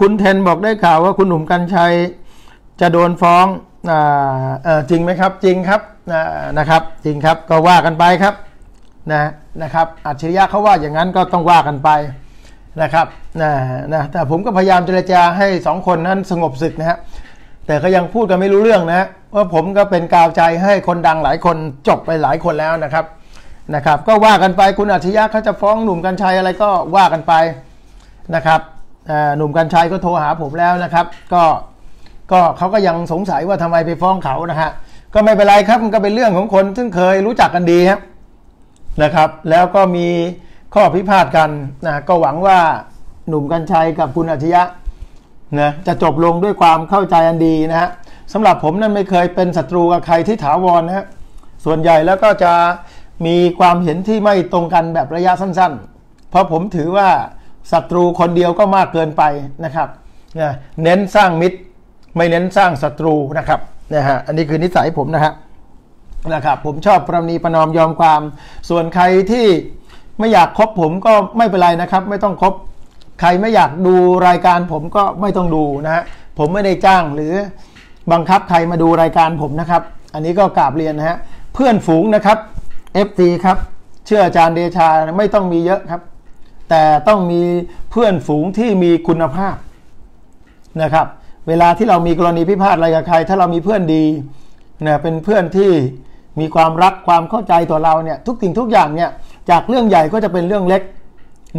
คุณเทนบอกได้ข่าวว่าคุณหนุ่มกัญชัยจะโดนฟ้องออจริงไหมครับ จริงครับนะครับ จริงครับก็ว่ากันไปครับนะนะครับอัจฉริยะเขาว่าอย่างนั้นก็ต้องว่ากันไปนะครับนะนะแต่ผมก็พยายามเจรจาให้สองคนนั้นสงบศึกนะฮะแต่ก็ยังพูดกันไม่รู้เรื่องนะว่าผมก็เป็นกาวใจให้คนดังหลายคนจบไปหลายคนแล้วนะครับนะครับ ก็ว่ากันไปคุณอัจฉริยะเขาจะฟ้องหนุ่มกัญชัยอะไรก็ว่ากันไปนะครับ หนุ่มกัญชัยก็โทรหาผมแล้วนะครับ ก็ก็เขาก็ยังสงสัยว่าทำไมไปฟ้องเขานะฮะก็ไม่เป็นไรครับมันก็เป็นเรื่องของคนซึ่งเคยรู้จักกันดีครับนะครับ แล้วก็มีข้อพิพาทกันนะก็หวังว่าหนุ่มกัญชัยกับคุณอัจฉริยะนะจะจบลงด้วยความเข้าใจอันดีนะฮะสำหรับผมนั้นไม่เคยเป็นศัตรูกับใครที่ถาวรนะฮะส่วนใหญ่แล้วก็จะมีความเห็นที่ไม่ตรงกันแบบระยะสั้นๆ เพราะผมถือว่า ศัตรูคนเดียวก็มากเกินไปนะครับนะเน้นสร้างมิตร ไม่เน้นสร้างศัตรูนะครับนะฮะอันนี้คือนิสัยผมนะฮะนะครับผมชอบประนีประนอมยอมความ ส่วนใครที่ไม่อยากคบผมก็ไม่เป็นไรนะครับ ไม่ต้องคบใครไม่อยากดูรายการผมก็ไม่ต้องดูนะฮะผมไม่ได้จ้างหรือบังคับใครมาดูรายการผมนะครับ อันนี้ก็กราบเรียนนะฮะเพื่อนฝูงนะครับ FT ครับเชื่ออาจารย์เดชาไม่ต้องมีเยอะครับ แต่ต้องมีเพื่อนฝูงที่มีคุณภาพนะครับ เวลาที่เรามีกรณีพิพาทอะไรกับใคร ถ้าเรามีเพื่อนดีนะเป็นเพื่อนที่มีความรักความเข้าใจต่อเราเนี่ยทุกสิ่งทุกอย่างเนี่ยจากเรื่องใหญ่ก็จะเป็นเรื่องเล็ก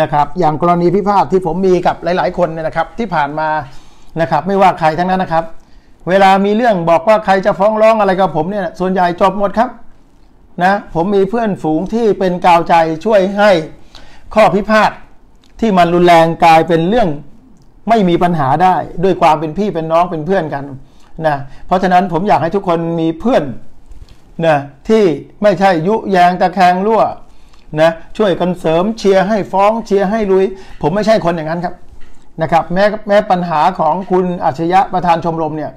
นะครับ อย่างกรณีพิพาทที่ผมมีกับหลาย ๆ คนเนี่ยนะครับ ที่ผ่านมานะครับไม่ว่าใครทั้งนั้นนะครับ เวลามีเรื่องบอกว่าใครจะฟ้องร้องอะไรกับผมเนี่ยส่วนใหญ่จบหมดครับนะผมมีเพื่อนฝูงที่เป็นกาวใจช่วยให้ ข้อพิพาทที่มันรุนแรงกลายเป็นเรื่องไม่มีปัญหาได้ด้วยความเป็นพี่เป็นน้องเป็นเพื่อนกันนะเพราะฉะนั้นผมอยากให้ทุกคนมีเพื่อนนะที่ไม่ใช่ยุแยงตะแคงรั่วนะช่วยกันเสริมเชียร์ให้ฟ้องเชียร์ให้ลุย ผมไม่ใช่คนอย่างนั้นครับนะครับแม้แม้ปัญหาของคุณอัจฉริยะประธานชมรมเนี่ย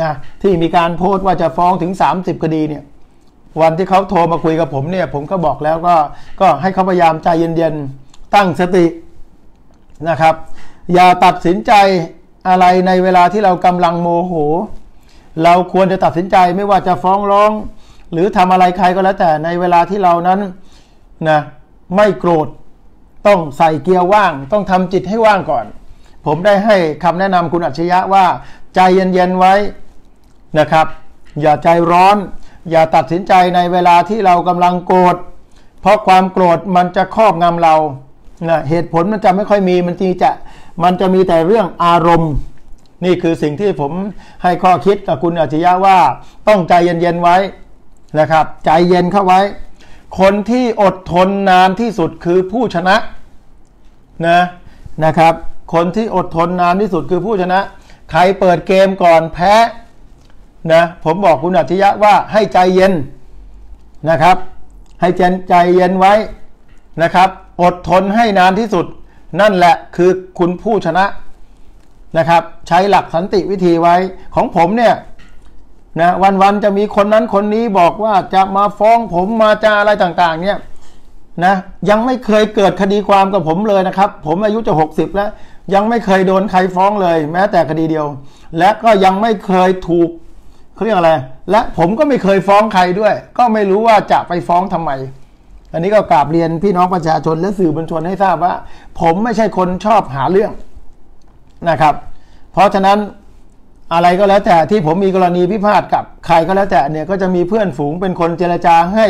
นะที่มีการโพสต์ว่าจะฟ้องถึง 30 คดีเนี่ย วันที่เขาโทรมาคุยกับผมเนี่ย ผมก็บอกแล้วก็ก็ให้เขาพยายามใจเย็นๆ ตั้งสตินะครับ อย่าตัดสินใจอะไรในเวลาที่เรากำลังโมโห เราควรจะตัดสินใจไม่ว่าจะฟ้องร้อง หรือทำอะไรใครก็แล้วแต่ในเวลาที่เรานั้นนะไม่โกรธต้องใส่เกียร์ว่าง ต้องทำจิตให้ว่างก่อน ผมได้ให้คำแนะนำคุณอัจฉริยะว่า ใจเย็นๆไว้นะครับ อย่าใจร้อน อย่าตัดสินใจในเวลาที่เรากำลังโกรธ เพราะความโกรธมันจะครอบงำเรานะเหตุผลมันจะไม่ค่อยมีมันทีจะมันจะมีแต่เรื่องอารมณ์ นี่คือสิ่งที่ผมให้ข้อคิดกับคุณอัจฉริยะว่าต้องใจเย็นๆไว้นะครับ ใจเย็นเข้าไว้ คนที่อดทนนานที่สุดคือผู้ชนะนะนะครับ คนที่อดทนนานที่สุดคือผู้ชนะ ใครเปิดเกมก่อนแพ้ นะผมบอกคุณอัจฉริยะว่าให้ใจเย็นนะครับ ให้ใจเย็นไว้นะครับ อดทนให้นานที่สุด นั่นแหละคือคุณผู้ชนะนะครับ ใช้หลักสันติวิธีไว้ของผมเนี่ยนะวันๆจะมีคนนั้นคนนี้บอกว่าจะมาฟ้องผมมาจะอะไรต่างๆ เนี่ยนะยังไม่เคยเกิดคดีความกับผมเลยนะครับ ผมอายุจะ 60 แล้ว ยังไม่เคยโดนใครฟ้องเลย แม้แต่คดีเดียว และก็ยังไม่เคยถูก เขาเรียกอะไร และผมก็ไม่เคยฟ้องใครด้วย ก็ไม่รู้ว่าจะไปฟ้องทำไม อันนี้ก็กราบเรียนพี่น้องประชาชนและสื่อมวลชนให้ทราบว่า ผมไม่ใช่คนชอบหาเรื่องนะครับ เพราะฉะนั้นอะไรก็แล้วแต่ที่ผมมีกรณีพิพาทกับใครก็แล้วแต่เนี่ยก็จะมีเพื่อนฝูงเป็นคนเจรจาให้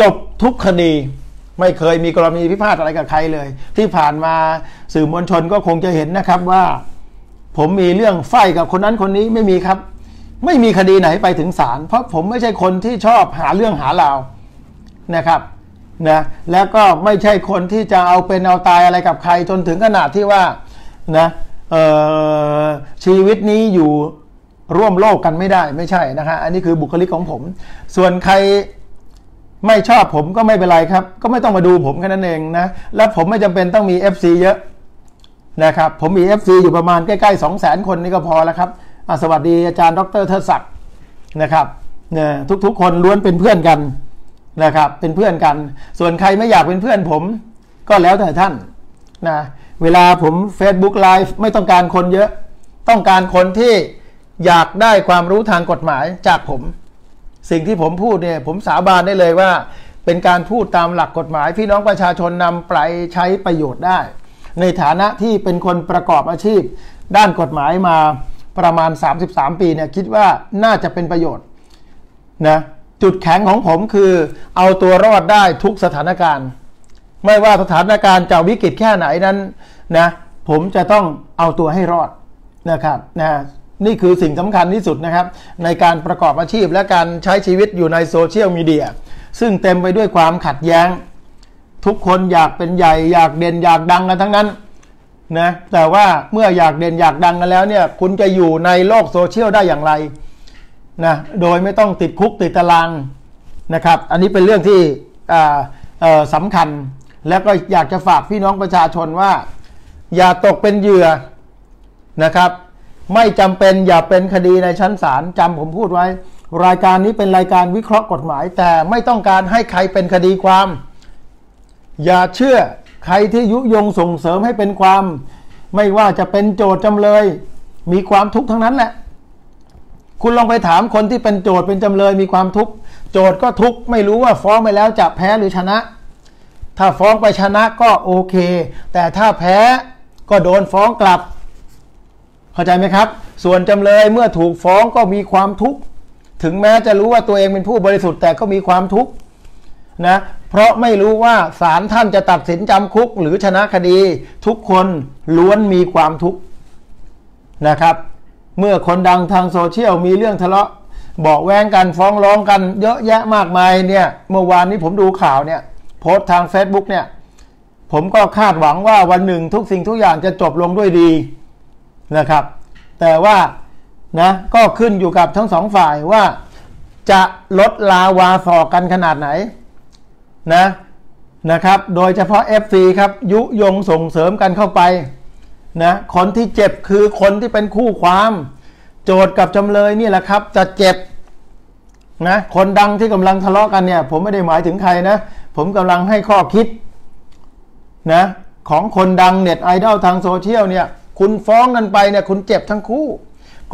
จบทุกคดี ไม่เคยมีกรณีพิพาทอะไรกับใครเลย ที่ผ่านมาสื่อมวลชนก็คงจะเห็นนะครับว่า ผมมีเรื่องไฟกับคนนั้นคนนี้ไม่มีครับ ไม่มีคดีไหนไปถึงศาลเพราะผมไม่ใช่คนที่ชอบหาเรื่องหาราวนะครับนะแล้วก็ไม่ใช่คนที่จะเอาเป็นเอาตายอะไรกับใครจนถึงขนาดที่ว่านะชีวิตนี้อยู่ร่วมโลกกันไม่ได้ไม่ใช่นะฮะอันนี้คือบุคลิกของผม ส่วนใครไม่ชอบผมก็ไม่เป็นไรครับ ก็ไม่ต้องมาดูผมแค่นั้นเองนะ และผมไม่จำเป็นต้องมี FC เยอะนะครับ ผมมี FC อยู่ประมาณใกล้ๆ 2 0 0 0 0 0 คนนี่ก็พอแล้วครับ สวัสดีอาจารย์ดรเทิดศักดิ์นะครับเนี่ยทุกๆ คนล้วนเป็นเพื่อนกันนะครับ เป็นเพื่อนกัน ส่วนใครไม่อยากเป็นเพื่อนผม ก็แล้วแต่ท่านนะเวลาผม Facebook Live ไม่ต้องการคนเยอะ ต้องการคนที่อยากได้ความรู้ทางกฎหมายจากผม สิ่งที่ผมพูดเนี่ยผมสาบานได้เลยว่า เป็นการพูดตามหลักกฎหมาย พี่น้องประชาชนนำไปใช้ประโยชน์ได้ ในฐานะที่เป็นคนประกอบอาชีพ ด้านกฎหมายมา ประมาณ 33 ปีเนี่ยคิดว่าน่าจะเป็นประโยชน์นะจุดแข็งของผมคือเอาตัวรอดได้ทุกสถานการณ์ ไม่ว่าสถานการณ์จะวิกฤตแค่ไหนนั้นนะผมจะต้องเอาตัวให้รอดนะครับนะนี่คือสิ่งสำคัญที่สุดนะครับ ในการประกอบอาชีพและการใช้ชีวิตอยู่ในโซเชียลมีเดียซึ่งเต็มไปด้วยความขัดแย้ง ทุกคนอยากเป็นใหญ่อยากเด่นอยากดังกันทั้งนั้น นะแต่ว่าเมื่ออยากเด่นอยากดังกันแล้วเนี่ยคุณจะอยู่ในโลกโซเชียลได้อย่างไรนะโดยไม่ต้องติดคุกติดตารางนะครับ อันนี้เป็นเรื่องที่สำคัญ แล้วก็อยากจะฝากพี่น้องประชาชนว่า อย่าตกเป็นเหยื่อนะครับ ไม่จำเป็นอย่าเป็นคดีในชั้นศาลจำผมพูดไว้ รายการนี้เป็นรายการวิเคราะห์กฎหมาย แต่ไม่ต้องการให้ใครเป็นคดีความ อย่าเชื่อ ใครที่ยุยงส่งเสริมให้เป็นความ ไม่ว่าจะเป็นโจทย์จำเลย มีความทุกข์ทั้งนั้นแหละ คุณลองไปถามคนที่เป็นโจทย์เป็นจำเลย มีความทุกข์โจทย์ก็ทุกข์ไม่รู้ว่าฟ้องไปแล้วจะแพ้หรือชนะ ถ้าฟ้องไปชนะก็โอเค แต่ถ้าแพ้ก็โดนฟ้องกลับ เข้าใจไหมครับ ส่วนจำเลยเมื่อถูกฟ้องก็มีความทุกข์ถึงแม้จะรู้ว่าตัวเองเป็นผู้บริสุทธิ์แต่ก็มีความทุกข์นะ เพราะไม่รู้ว่าศาลท่านจะตัดสินจำคุกหรือชนะคดี ทุกคนล้วนมีความทุกข์นะครับ เมื่อคนดังทางโซเชียลมีเรื่องทะเลาะบอกแว้งกันฟ้องร้องกันเยอะแยะมากมายเนี่ยเมื่อวานนี้ผมดูข่าวเนี่ยโพสต์ทาง Facebook เนี่ยผมก็คาดหวังว่าวันหนึ่งทุกสิ่งทุกอย่างจะจบลงด้วยดีนะครับ แต่ว่านะก็ขึ้นอยู่กับทั้งสองฝ่ายว่าจะลดลาวาสอกกันขนาดไหน นะนะครับ โดยเฉพาะ FC ครับยุยงส่งเสริมกันเข้าไปนะคนที่เจ็บคือคนที่เป็นคู่ความ โจทย์กับจำเลยนี่แหละครับ จะเจ็บนะคนดังที่กำลังทะเลาะกันเนี่ย ผมไม่ได้หมายถึงใครนะ ผมกำลังให้ข้อคิดนะของคนดังเน็ตไอดอลทางโซเชียลเนี่ย คุณฟ้องกันไปเนี่ยคุณเจ็บทั้งคู่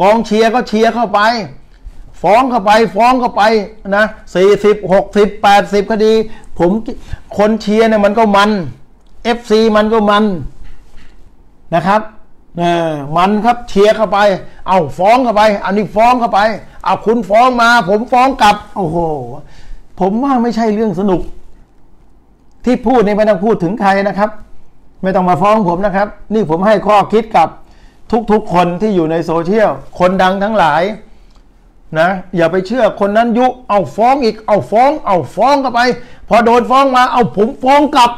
กองเชียร์ก็เชียร์เข้าไป ฟ้องเข้าไปฟ้องเข้าไปนะสี่สิบหกสิบแปดสิบคดี ผมคนเชียร์เนี่ยมันก็มันเอฟซีมันก็มันนะครับเออมันครับเชียร์เข้าไป เอาฟ้องเข้าไป อันนี้ฟ้องเข้าไปเอาคุณฟ้องมา ผมฟ้องกลับ โอ้โห ผมว่าไม่ใช่เรื่องสนุก ที่พูดนี่ไม่ต้องพูดถึงใครนะครับ ไม่ต้องมาฟ้องผมนะครับ นี่ผมให้ข้อคิดกับทุกๆคนที่อยู่ในโซเชียลคนดังทั้งหลาย นะอย่าไปเชื่อคนนั้นยุเอาฟ้องอีกเอาฟ้อง เอาฟ้องเข้าไป พอโดนฟ้องมาเอาผมฟ้องกลับ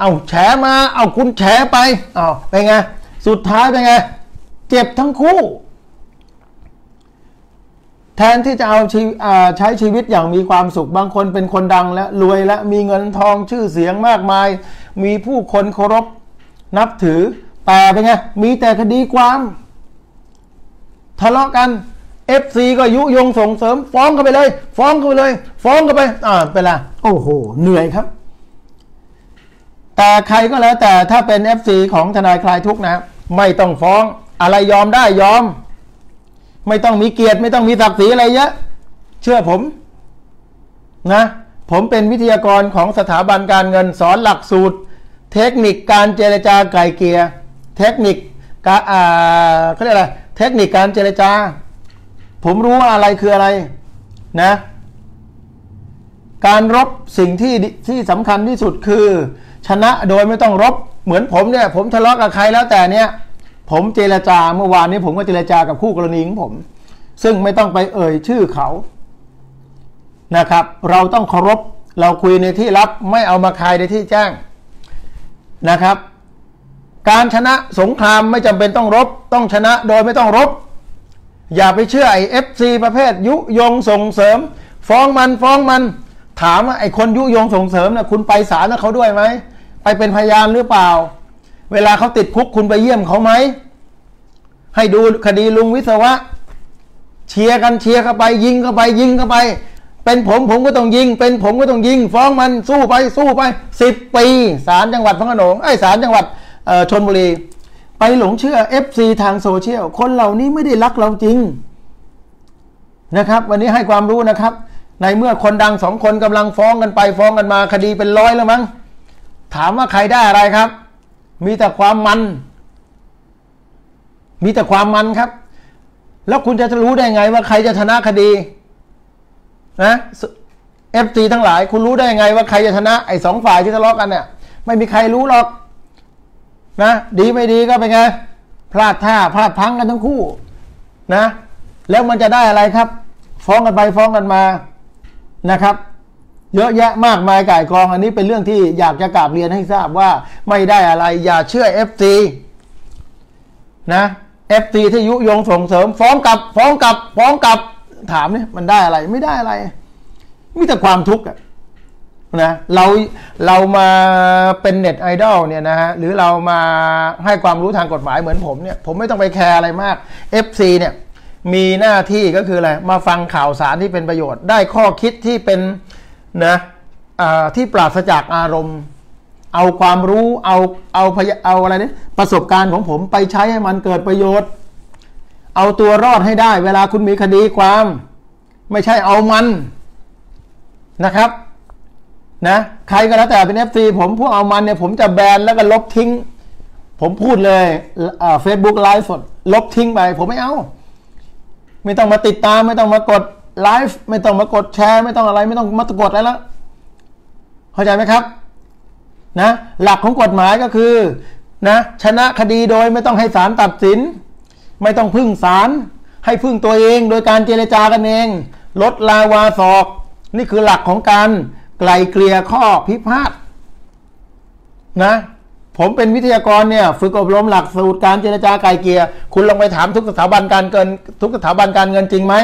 เอาแฉมาเอาคุณแฉไปเอาเป็นไงสุดท้ายเป็นไงเจ็บทั้งคู่ แทนที่จะเอาใช้ชีวิตอย่างมีความสุขบางคนเป็นคนดังและรวยและมีเงินทองชื่อเสียงมากมาย มีผู้คนเคารพนับถือแต่เป็นไงมีแต่คดีความ ทะเลาะกัน FC ก็ยุยงส่งเสริม ฟ้องกันไปเลย ฟ้องกันไปเลย ฟ้องกันไปอ่าเป็นไรโอ้โห เหนื่อยครับ แต่ใครก็แล้วแต่ถ้าเป็น FC ของทนายคลายทุกนะ ไม่ต้องฟ้องอะไรยอมได้ยอม ไม่ต้องมีเกียรติไม่ต้องมีศักดิ์ศรีอะไรเยอะ เชื่อผมนะ ผมเป็นวิทยากรของสถาบันการเงินสอนหลักสูตร เทคนิคการเจรจาไกลเกลียเทคนิคการอ่าเขาเรียกอะไรเทคนิคการเจรจา ผมรู้ว่าอะไรคืออะไรนะ การรบสิ่งที่ที่สำคัญที่สุดคือ ชนะโดยไม่ต้องรบ เหมือนผมเนี่ย ผมทะเลาะกับใครแล้วแต่เนี่ย ผมเจรจาเมื่อวานนี้ผมก็เจรจากับคู่กรณีของผม ซึ่งไม่ต้องไปเอ่ยชื่อเขานะครับ เราต้องเคารพเราคุยในที่ลับไม่เอามาคายในที่แจ้งนะครับ การชนะสงครามไม่จำเป็นต้องรบ ต้องชนะโดยไม่ต้องรบ อย่าไปเชื่อไอ้เอฟซีประเภทยุยงส่งเสริม ฟ้องมันฟ้องมัน ถามว่าไอ้คนยุยงส่งเสริมนะ่ะคุณไปศาลแล้วเขาด้วยไหมไปเป็นพยานหรือเปล่า เวลาเขาติดคุกคุณไปเยี่ยมเขาไหมให้ดูคดีลุงวิศวะ เชียร์กันเชียร์เข้าไป ยิงเข้าไปยิงเข้าไป เป็นผมผมก็ต้องยิง เป็นผมก็ต้องยิง ฟ้องมันสู้ไปสู้ไปสิบปีศาลจังหวัดพระโขนงไอ้ศาลจังหวัดชนบุรี ไปหลงเชื่อ FC ทางโซเชียลคนเหล่านี้ไม่ได้รักเราจริงนะครับ วันนี้ให้ความรู้นะครับ ในเมื่อคนดังสองคนกำลังฟ้องกันไปฟ้องกันมาคดีเป็นร้อยแล้วมั้งถามว่าใครได้อะไรครับ มีแต่ความมัน มีแต่ความมันครับ แล้วคุณจะรู้ได้ไงว่าใครจะชนะคดีนะเอฟซีทั้งหลาย คุณรู้ได้ไงว่าใครจะชนะไอ้สองฝ่ายที่ทะเลาะกันเนี่ยไม่มีใครรู้หรอก นะดีไม่ดีก็เป็นไงพลาดท่าพลาดพังกันทั้งคู่นะ แล้วมันจะได้อะไรครับ ฟ้องกันไปฟ้องกันมานะครับ เยอะแยะมากมายก่ายกอง อันนี้เป็นเรื่องที่อยากจะกราบเรียนให้ทราบว่าไม่ได้อะไรอย่าเชื่อ FC นะ FC ที่ยุยงส่งเสริม ฟ้องกลับ ฟ้องกลับ ฟ้องกลับ ถามเนี่ยมันได้อะไรไม่ได้อะไร มีแต่ความทุกข์ นะเราเรามาเป็นเน็ตไอดอลเนี่ยนะฮะหรือเรามาให้ความรู้ทางกฎหมายเหมือนผมเนี่ยผมไม่ต้องไปแคร์อะไรมาก FC เนี่ยมีหน้าที่ก็คืออะไรมาฟังข่าวสารที่เป็นประโยชน์ ได้ข้อคิดที่เป็นนะที่ปราศจากอารมณ์ เอาความรู้เอาเอาเอาอะไรเนี่ยประสบการณ์ของผมไปใช้ให้มันเกิดประโยชน์ เอาตัวรอดให้ได้ เวลาคุณมีคดีความ ไม่ใช่เอามันนะครับ นะใครก็แล้วแต่เป็น FC ผมพวกเอามันเนี่ยผมจะแบนแล้วก็ลบทิ้ง ผมพูดเลยเฟซบุ๊กไลฟ์สดลบทิ้งไป ผมไม่เอา ไม่ต้องมาติดตามไม่ต้องมากดไลฟ์ไม่ต้องมากดแชร์ไม่ต้องอะไรไม่ต้องมากดอะไรแล้วเข้าใจไหมครับนะหลักของกฎหมายก็คือนะชนะคดีโดยไม่ต้องให้ศาลตัดสิน ไม่ต้องพึ่งศาลให้พึ่งตัวเอง โดยการเจรจากันเอง ลดลาวาศอก นี่คือหลักของการ ไกลเกลี่ยข้อพิพาทนะ ผมเป็นวิทยากรเนี่ย ฝึกอบรมหลักสูตรการเจรจาไกลเกลี่ยคุณลองไปถามทุกสถาบันการเงิน ทุกสถาบันการเงินจริงไหม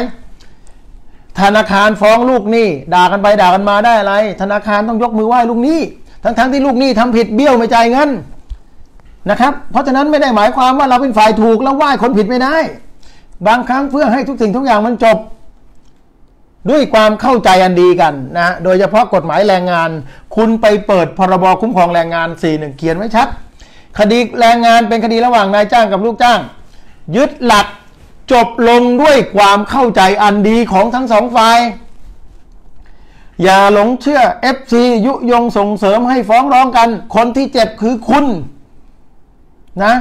ธนาคารฟ้องลูกหนี้ด่ากันไปด่ากันมาได้อะไร ธนาคารต้องยกมือไหว้ลูกหนี้ ทั้งๆทที่ลูกหนี้ทำผิดเบี้ยวไม่จ่ายเงินนะครับ เพราะฉะนั้นไม่ได้หมายความว่าเราเป็นฝ่ายถูกแล้วไหว้คนผิดไม่ได้ บางครั้งเพื่อให้ทุกสิ่งทุกอย่างมันจบ ด้วยความเข้าใจอันดีกันนะโดยเฉพาะกฎหมายแรงงาน คุณไปเปิดพรบคุ้มครองแรงงาน4งเขียนไว้ชัด คดีแรงงานเป็นคดีระหว่างนายจ้างกับลูกจ้าง ยึดหลักจบลงด้วยความเข้าใจอันดีของทั้งสองฝ่าย อย่าหลงเชื่อ FC ยุยงส่งเสริมให้ฟ้องร้องกัน คนที่เจ็บคือคุณนะ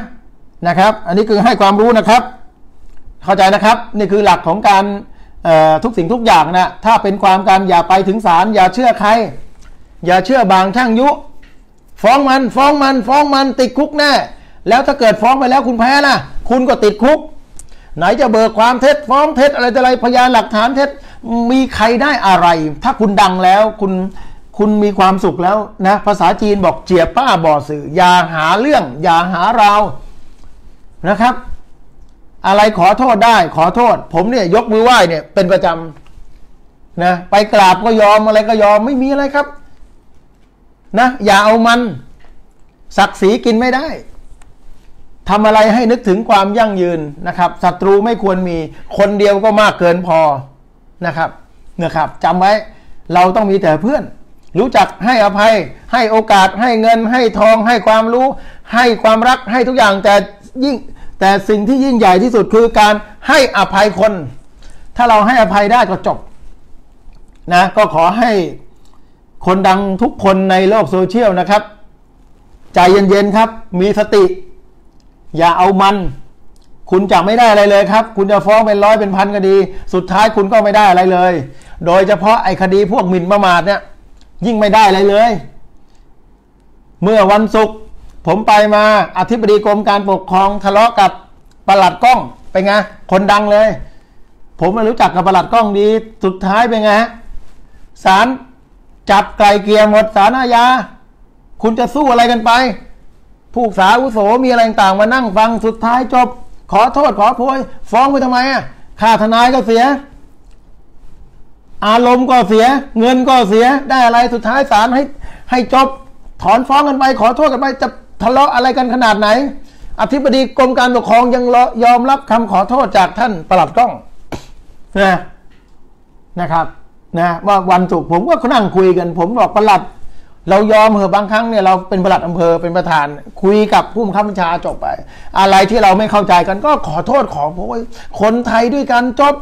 นะครับ อันนี้คือให้ความรู้นะครับ เข้าใจนะครับ นี่คือหลักของการ ทุกสิ่งทุกอย่างนะถ้าเป็นความการอย่าไปถึงศาลอย่าเชื่อใคร อย่าเชื่อบางช่างยุ ฟ้องมันฟ้องมันฟ้องมันติดคุกแน่แล้วถ้าเกิดฟ้องไปแล้วคุณแพ้ล่ะคุณก็ติดคุก ไหนจะเบิกความเท็จฟ้องเท็จอะไรอะไรพยานหลักฐานเท็จมีใครได้อะไร ถ้าคุณดังแล้วคุณคุณมีความสุขแล้วนะภาษาจีนบอกเจียป้าบ่อสื่ออย่าหาเรื่องอย่าหาราวนะครับ อะไรขอโทษได้ขอโทษ ผมเนี่ยยกมือไหว้เนี่ยเป็นประจำนะไปกราบก็ยอมอะไรก็ยอมไม่มีอะไรครับ นะอย่าเอามัน ศักดิ์ศรีกินไม่ได้ทำอะไรให้นึกถึงความยั่งยืนนะครับศัตรูไม่ควรมีคนเดียวก็มากเกินพอนะครับนะครับจำไว้เราต้องมีแต่เพื่อน รู้จักให้อภัย ให้โอกาสให้เงิน ให้ทอง ให้ความรู้ ให้ความรักให้ทุกอย่างแต่ยิ่ง แต่สิ่งที่ยิ่งใหญ่ที่สุดคือการให้อภัยคน ถ้าเราให้อภัยได้ก็จบนะก็ขอให้คนดังทุกคนในโลกโซเชียลนะครับ ใจเย็นๆครับ มีสติ อย่าเอามัน คุณจะไม่ได้อะไรเลยครับ คุณจะฟ้องเป็นร้อยเป็นพันคดี สุดท้ายคุณก็ไม่ได้อะไรเลย โดยเฉพาะไอ้คดีพวกหมิ่นประมาทเนี่ยยิ่งไม่ได้อะไรเลย เมื่อวันศุกร์ ผมไปมาอธิบดีกรมการปกครองทะเลาะกับประหลัดกล้องเป็นไงคนดังเลย ผมไม่รู้จักกับประหลัดกล้องดีสุดท้ายเป็นไงศาลจับไกลเกลี่ยหมดศาลอาญาคุณจะสู้อะไรกันไป ผู้สาวุโสมีอะไรต่างมานั่งฟังสุดท้ายจบ ขอโทษขอโพย ฟ้องไปทำไมอะค่าทนายก็เสีย อารมณ์ก็เสีย เงินก็เสียได้อะไรสุดท้ายศาลให้ ให้จบ ถอนฟ้องกันไป ขอโทษกันไปจะ ทะเลาะอะไรกันขนาดไหน อธิบดีกรมการปกครองยังยอมรับคำขอโทษจากท่านประหลัดกล้องนะนะครับนะว่าวันศุกร์ผมก็นั่งคุยกัน ผมบอกประหลัด เรายอมเหอะบางครั้งเนี่ยเราเป็นประหลัดอำเภอเป็นประธาน คุยกับผู้บังคับบัญชาจบไป อะไรที่เราไม่เข้าใจกันก็ขอโทษขอโพยคนไทยด้วยกันจบ